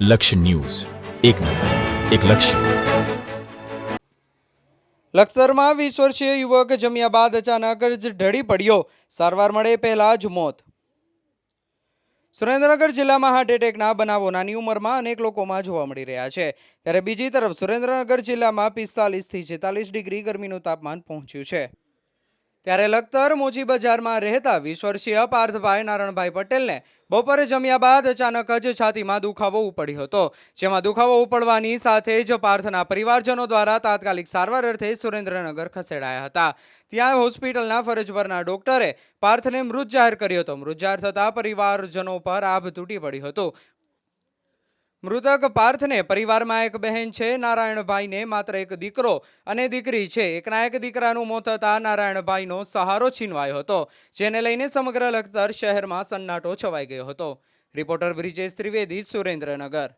લક્ષ્ય ન્યૂઝ. એક નજર, એક લક્ષ્ય. લખતરમાં વીસ વર્ષીય યુવક જમ્યા બાદ અચાનક જ ઢળી પડ્યો. સારવાર મળે પહેલા જ મોત. સુરેન્દ્રનગર જિલ્લામાં હાર્ટ એટેકના બનાવો નાની ઉંમરમાં અનેક લોકોમાં જોવા મળી રહ્યા છે. ત્યારે બીજી તરફ સુરેન્દ્રનગર જિલ્લામાં પિસ્તાલીસથી છેતાલીસ ડિગ્રી ગરમીનું તાપમાન પહોંચ્યું છે. ત્યારે લખતર મોજી બજારમાં રહેતા વીસ વર્ષીય પાર્થભાઈ નારણભાઈ પટેલને બપોરે જમ્યા બાદ અચાનક જ છાતીમાં દુખાવો ઉપડ્યો હતો, જેમાં દુખાવો ઉપડવાની સાથે જ પાર્થના પરિવારજનો દ્વારા તાત્કાલિક સારવાર અર્થે સુરેન્દ્રનગર ખસેડાયા હતા. ત્યાં હોસ્પિટલના ફરજ પરના ડોક્ટરે પાર્થને મૃત જાહેર કર્યો હતો. મૃત જાહેર થતાં પરિવારજનો પર આભ તૂટી પડ્યું હતું. મૃતક પાર્થને પરિવારમાં એક બહેન છે. નારાયણભાઈને માત્ર એક દીકરો અને દીકરી છે. એકના એક દીકરાનું મોત થતાં નારાયણભાઈનો સહારો છીનવાયો હતો, જેને લઈને સમગ્ર લખતર શહેરમાં સન્નાટો છવાઈ ગયો હતો. રિપોર્ટર બ્રિજેશ ત્રિવેદી સુરેન્દ્રનગર.